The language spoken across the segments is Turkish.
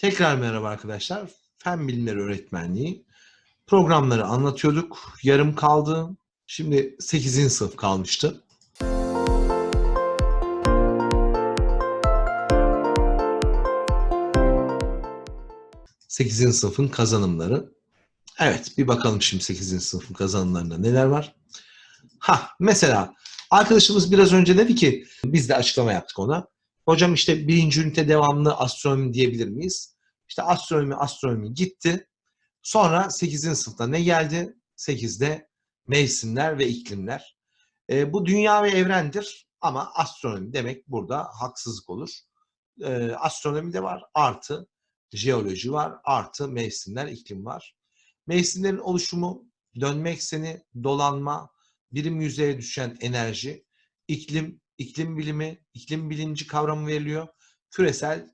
Tekrar merhaba arkadaşlar. Fen bilimleri öğretmenliği. Programları anlatıyorduk. Yarım kaldı. Şimdi 8. sınıf kalmıştı. Sekizinci sınıfın kazanımları. Evet, bir bakalım şimdi 8. sınıfın kazanımlarında neler var. Ha, mesela arkadaşımız biraz önce dedi ki, biz de açıklama yaptık ona. Hocam işte birinci ünite devamlı astronomi diyebilir miyiz? İşte astronomi astronomi gitti. Sonra 8. sınıfta ne geldi? 8'de mevsimler ve iklimler. E, bu dünya ve evrendir ama astronomi demek burada haksızlık olur. E, astronomi de var artı jeoloji var artı mevsimler iklim var. Mevsimlerin oluşumu dönme ekseni, dolanma, birim yüzeye düşen enerji, iklim, iklim bilimi, iklim bilinci kavramı veriliyor. Küresel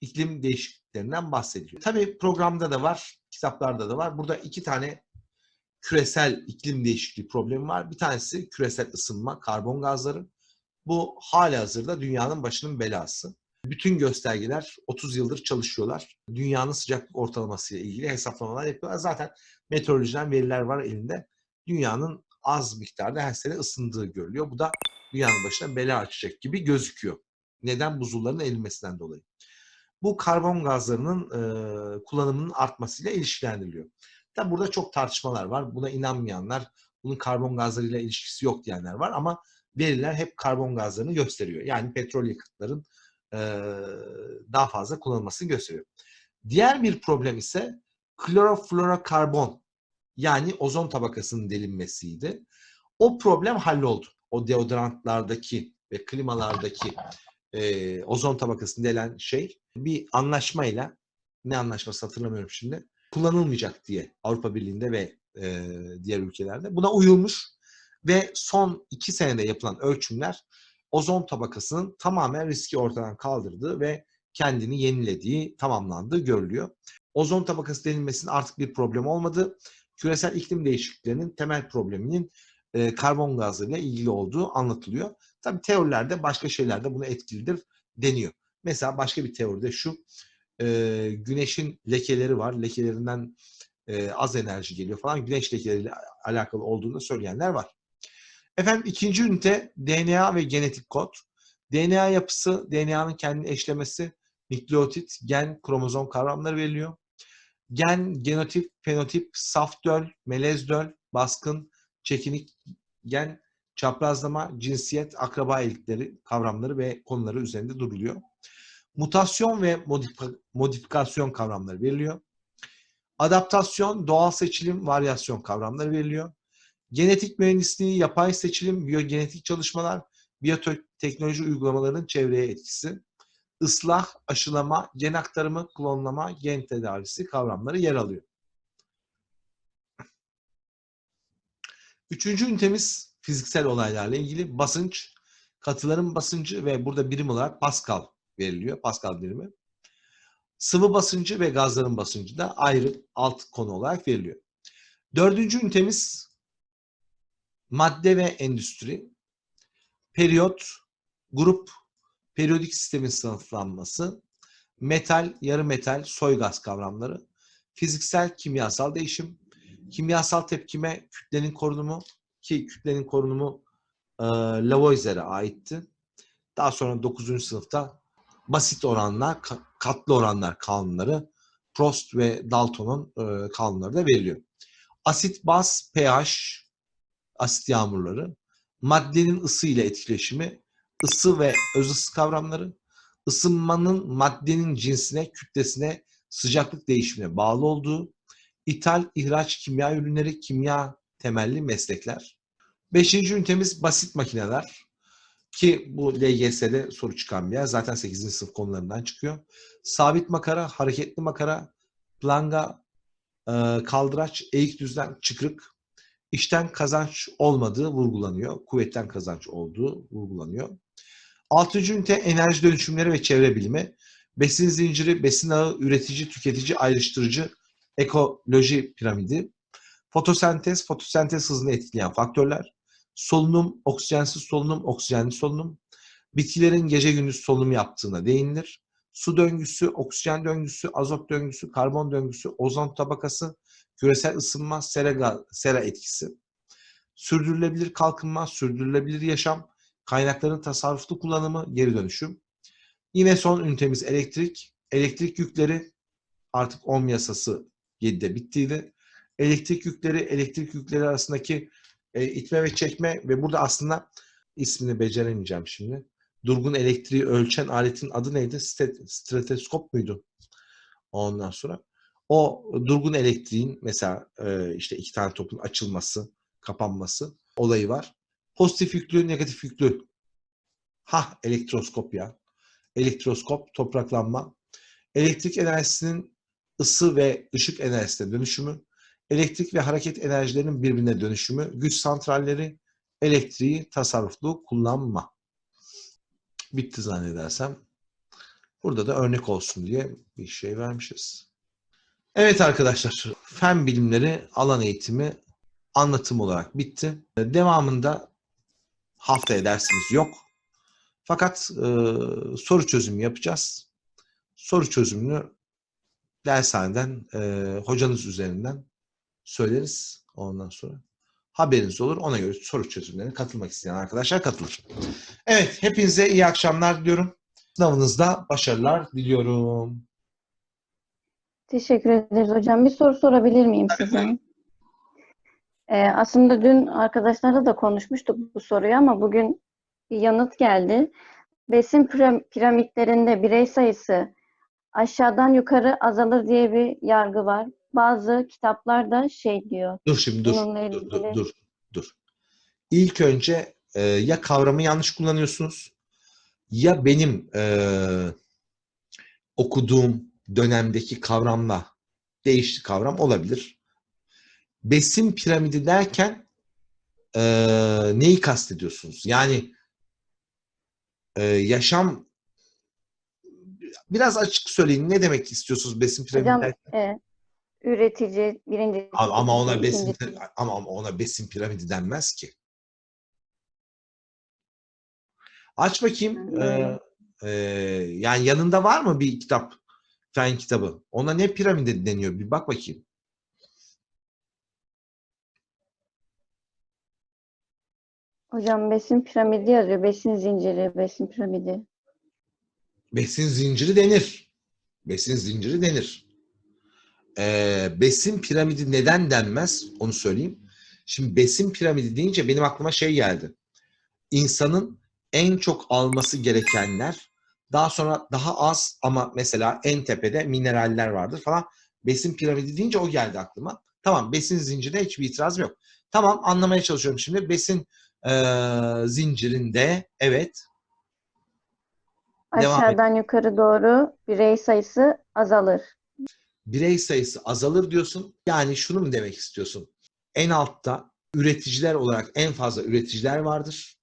iklim değişikliklerinden bahsediliyor. Tabii programda da var, kitaplarda da var. Burada iki tane küresel iklim değişikliği problemi var. Bir tanesi küresel ısınma, karbon gazları. Bu hala hazırda dünyanın başının belası. Bütün göstergeler 30 yıldır çalışıyorlar. Dünyanın sıcaklık ortalaması ile ilgili hesaplamalar yapıyorlar. Zaten meteorolojiden veriler var elinde. Dünyanın az miktarda her sene ısındığı görülüyor. Bu da dünyanın başına bela açacak gibi gözüküyor. Neden? Buzulların erimesinden dolayı. Bu karbon gazlarının e, kullanımının artmasıyla ilişkilendiriliyor. Tabi burada çok tartışmalar var. Buna inanmayanlar, bunun karbon gazlarıyla ilişkisi yok diyenler var ama veriler hep karbon gazlarını gösteriyor. Yani petrol yakıtların e, daha fazla kullanılmasını gösteriyor. Diğer bir problem ise kloroflorokarbon yani ozon tabakasının delinmesiydi. O problem halloldu. O deodorantlardaki ve klimalardaki e, ozon tabakasını delen şey bir anlaşmayla ne anlaşması hatırlamıyorum şimdi kullanılmayacak diye Avrupa Birliği'nde ve e, diğer ülkelerde buna uyulmuş ve son iki senede yapılan ölçümler ozon tabakasının tamamen riski ortadan kaldırdığı ve kendini yenilediği, tamamlandığı görülüyor. Ozon tabakası denilmesinin artık bir problem olmadı. Küresel iklim değişikliklerinin temel probleminin e, karbon gazıyla ilgili olduğu anlatılıyor. Tabii teorilerde başka şeyler de buna etkilidir deniyor. Mesela başka bir teoride şu, e, güneşin lekeleri var. Lekelerinden e, az enerji geliyor falan. Güneş lekeleriyle alakalı olduğunu söyleyenler var. Efendim ikinci ünite DNA ve genetik kod. DNA yapısı, DNA'nın kendini eşlemesi, nükleotit, gen, kromozom kavramları veriliyor. Gen, genotip, fenotip, saf döl, melez döl, baskın, çekinik gen, çaprazlama, cinsiyet, akraba iyilikleri kavramları ve konuları üzerinde duruluyor. Mutasyon ve modif- modifikasyon kavramları veriliyor. Adaptasyon, doğal seçilim, varyasyon kavramları veriliyor. Genetik mühendisliği, yapay seçilim, biyogenetik çalışmalar, biyoteknoloji uygulamalarının çevreye etkisi, ıslah, aşılama, gen aktarımı, klonlama, gen tedavisi kavramları yer alıyor. Üçüncü ünitemiz fiziksel olaylarla ilgili basınç, katıların basıncı ve burada birim olarak Pascal veriliyor. Pascal birimi. Sıvı basıncı ve gazların basıncı da ayrı alt konu olarak veriliyor. Dördüncü ünitemiz madde ve endüstri. Periyot, grup, periyodik sistemin sınıflanması, metal, yarı metal, soy gaz kavramları, fiziksel, kimyasal değişim, kimyasal tepkime, kütlenin korunumu ki kütlenin korunumu e, Lavoisier'e aitti. Daha sonra 9. sınıfta basit oranlar, katlı oranlar kanunları Prost ve Dalton'un e, kanunları da veriliyor. Asit, baz, pH, asit yağmurları, maddenin ısı ile etkileşimi, ısı ve öz ısı kavramları, ısınmanın maddenin cinsine, kütlesine, sıcaklık değişimine bağlı olduğu, ithal, ihraç kimya ürünleri, kimya temelli meslekler. Beşinci ünitemiz basit makineler. Ki bu LGS'de soru çıkan bir yer. Zaten 8. sınıf konularından çıkıyor. Sabit makara, hareketli makara, planga, e, kaldıraç, eğik düzlem, çıkrık. İşten kazanç olmadığı vurgulanıyor. Kuvvetten kazanç olduğu vurgulanıyor. Altıncı ünite enerji dönüşümleri ve çevre bilimi. Besin zinciri, besin ağı, üretici, tüketici, ayrıştırıcı, ekoloji piramidi. Fotosentez, fotosentez hızını etkileyen faktörler solunum, oksijensiz solunum, oksijenli solunum, bitkilerin gece gündüz solunum yaptığına değinilir. su döngüsü, oksijen döngüsü, azot döngüsü, karbon döngüsü, ozon tabakası, küresel ısınma, sera, sera etkisi. Sürdürülebilir kalkınma, sürdürülebilir yaşam, kaynakların tasarruflu kullanımı, geri dönüşüm. Yine son ünitemiz elektrik. Elektrik yükleri artık ohm yasası 7'de bittiydi. Elektrik yükleri, elektrik yükleri arasındaki e, itme ve çekme ve burada aslında ismini beceremeyeceğim şimdi. Durgun elektriği ölçen aletin adı neydi? Stet- Stetoskop muydu? Ondan sonra o durgun elektriğin mesela e, işte iki tane topun açılması, kapanması olayı var. Pozitif yüklü, negatif yüklü. Ha elektroskop ya. Elektroskop, topraklanma. Elektrik enerjisinin ısı ve ışık enerjisine dönüşümü. Elektrik ve hareket enerjilerinin birbirine dönüşümü. Güç santralleri, elektriği tasarruflu kullanma. Bitti zannedersem. Burada da örnek olsun diye bir şey vermişiz. Evet arkadaşlar, fen bilimleri alan eğitimi anlatım olarak bitti. Devamında haftaya dersimiz yok. Fakat e, soru çözümü yapacağız. Soru çözümünü dershaneden, e, hocanız üzerinden söyleriz ondan sonra. Haberiniz olur. Ona göre soru çözümlerine katılmak isteyen arkadaşlar katılır. Evet, hepinize iyi akşamlar diliyorum. Sınavınızda başarılar diliyorum. Teşekkür ederiz hocam. Bir soru sorabilir miyim size? Ee, aslında dün arkadaşlarla da konuşmuştuk bu soruyu ama bugün bir yanıt geldi. Besin piram- piramitlerinde birey sayısı aşağıdan yukarı azalır diye bir yargı var. Bazı kitaplarda şey diyor. Dur şimdi dur. Bununla Dur, dur, dur, dur. İlk önce e, ya kavramı yanlış kullanıyorsunuz ya benim e, okuduğum dönemdeki kavramla değişti kavram olabilir. Besin piramidi derken e, neyi kastediyorsunuz? Yani e, yaşam biraz açık söyleyin. Ne demek istiyorsunuz besin piramidi Hocam derken? e, üretici birinci Ama ama ona besin ama ama ona besin piramidi denmez ki. Aç bakayım. Ee, e, yani yanında var mı bir kitap? Fen kitabı. Ona ne piramidi deniyor? Bir bak bakayım. Hocam besin piramidi yazıyor. Besin zinciri, besin piramidi. Besin zinciri denir. Besin zinciri denir. Ee, besin piramidi neden denmez? Onu söyleyeyim. Şimdi besin piramidi deyince benim aklıma şey geldi. İnsanın en çok alması gerekenler daha sonra daha az ama mesela en tepede mineraller vardır falan. Besin piramidi deyince o geldi aklıma. Tamam besin zincirine hiçbir itirazım yok. Tamam anlamaya çalışıyorum şimdi. Besin eee, zincirinde evet. Aşağıdan yukarı doğru birey sayısı azalır. birey sayısı azalır diyorsun. Yani şunu mu demek istiyorsun? En altta üreticiler olarak en fazla üreticiler vardır.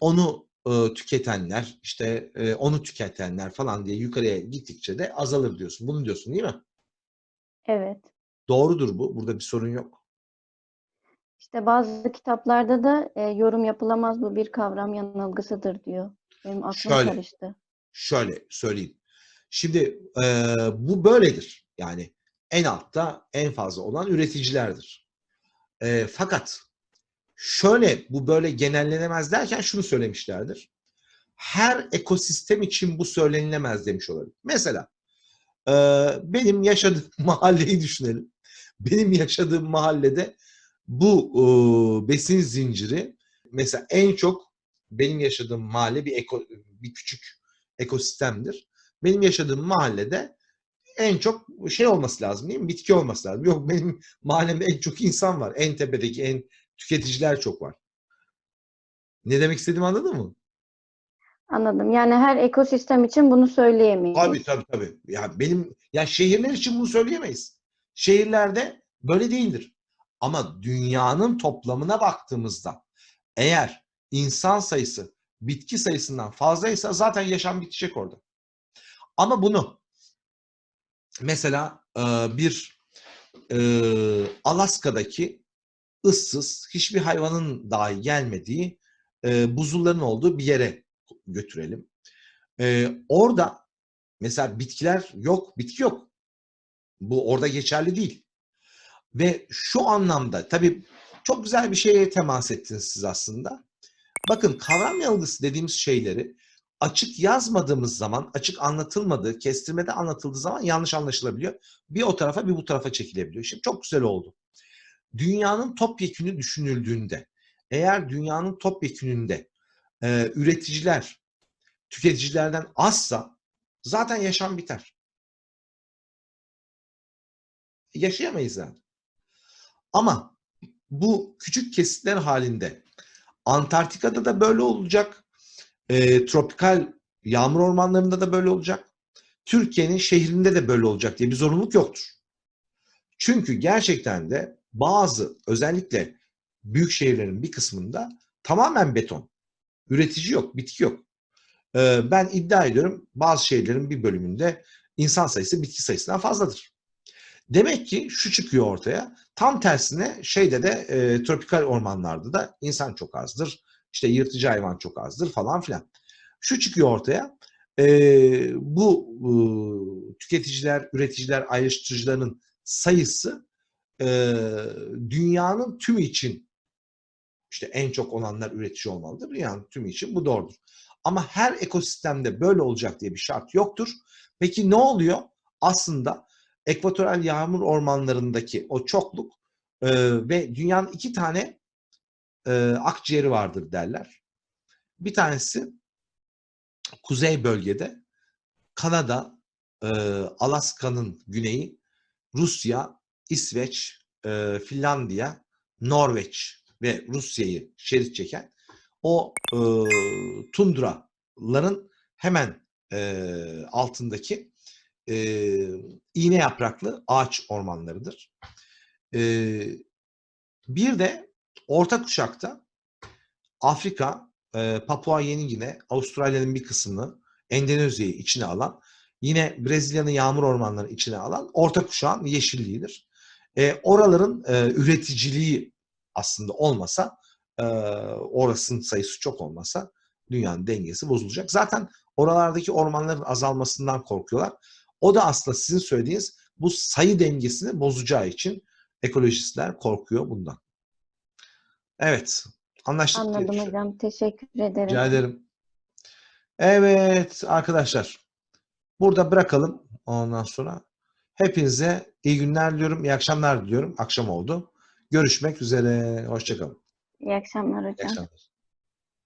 Onu e, tüketenler, işte e, onu tüketenler falan diye yukarıya gittikçe de azalır diyorsun. Bunu diyorsun değil mi? Evet. Doğrudur bu. Burada bir sorun yok. İşte bazı kitaplarda da e, yorum yapılamaz bu bir kavram yanılgısıdır diyor. Benim aklım Şöyle. karıştı. Şöyle söyleyeyim. Şimdi e, bu böyledir. Yani en altta en fazla olan üreticilerdir. E, fakat şöyle bu böyle genellenemez derken şunu söylemişlerdir. Her ekosistem için bu söylenilemez demiş olabilir. Mesela e, benim yaşadığım mahalleyi düşünelim. Benim yaşadığım mahallede bu e, besin zinciri mesela en çok benim yaşadığım mahalle bir eko, bir küçük ekosistemdir. Benim yaşadığım mahallede en çok şey olması lazım değil mi? Bitki olması lazım. Yok benim mahallemde en çok insan var. En tepedeki en tüketiciler çok var. Ne demek istediğimi anladın mı? Anladım. Yani her ekosistem için bunu söyleyemeyiz. Tabii tabii tabii. Ya benim ya şehirler için bunu söyleyemeyiz. Şehirlerde böyle değildir. Ama dünyanın toplamına baktığımızda eğer insan sayısı bitki sayısından fazlaysa zaten yaşam bitecek orada. Ama bunu mesela e, bir e, Alaska'daki ıssız hiçbir hayvanın dahi gelmediği e, buzulların olduğu bir yere götürelim. Orada Mesela bitkiler yok, bitki yok. Bu orada geçerli değil. Ve şu anlamda tabii çok güzel bir şeye temas ettiniz siz aslında. Bakın kavram yanılgısı dediğimiz şeyleri açık yazmadığımız zaman, açık anlatılmadığı, kestirmede anlatıldığı zaman yanlış anlaşılabiliyor. Bir o tarafa bir bu tarafa çekilebiliyor. Şimdi çok güzel oldu. Dünyanın topyekünü düşünüldüğünde, eğer dünyanın topyekününde e, üreticiler tüketicilerden azsa zaten yaşam biter. Yaşayamayız yani. Ama bu küçük kesitler halinde Antarktika'da da böyle olacak. e, tropikal yağmur ormanlarında da böyle olacak. Türkiye'nin şehrinde de böyle olacak diye bir zorunluluk yoktur. Çünkü gerçekten de bazı özellikle büyük şehirlerin bir kısmında tamamen beton. Üretici yok, bitki yok. Ee, ben iddia ediyorum bazı şehirlerin bir bölümünde insan sayısı bitki sayısından fazladır. Demek ki şu çıkıyor ortaya. Tam tersine şeyde de e, tropikal ormanlarda da insan çok azdır. İşte yırtıcı hayvan çok azdır falan filan. Şu çıkıyor ortaya. e, bu e, tüketiciler, üreticiler, ayrıştırıcıların sayısı e, dünyanın tümü için işte en çok olanlar üretici olmalıdır. Dünyanın tümü için bu doğrudur. Ama her ekosistemde böyle olacak diye bir şart yoktur. Peki ne oluyor? Aslında ekvatoral yağmur ormanlarındaki o çokluk e, ve dünyanın iki tane e, akciğeri vardır derler. Bir tanesi kuzey bölgede Kanada, e, Alaska'nın güneyi, Rusya, İsveç, e, Finlandiya, Norveç ve Rusya'yı şerit çeken o e, tundraların hemen e, altındaki e, iğne yapraklı ağaç ormanlarıdır. E, bir de orta kuşakta Afrika, e, Papua Yeni Gine, Avustralya'nın bir kısmını, Endonezya'yı içine alan, yine Brezilya'nın yağmur ormanlarını içine alan orta kuşağın yeşilliğidir. E, oraların e, üreticiliği aslında olmasa, e, orasının sayısı çok olmasa dünyanın dengesi bozulacak. Zaten oralardaki ormanların azalmasından korkuyorlar. O da aslında sizin söylediğiniz bu sayı dengesini bozacağı için ekolojistler korkuyor bundan. Evet. Anlaştık Anladım hocam. Teşekkür ederim. Rica ederim. Evet arkadaşlar. Burada bırakalım ondan sonra. Hepinize iyi günler diliyorum. iyi akşamlar diliyorum. Akşam oldu. Görüşmek üzere. Hoşçakalın. İyi akşamlar İyi hocam. akşamlar.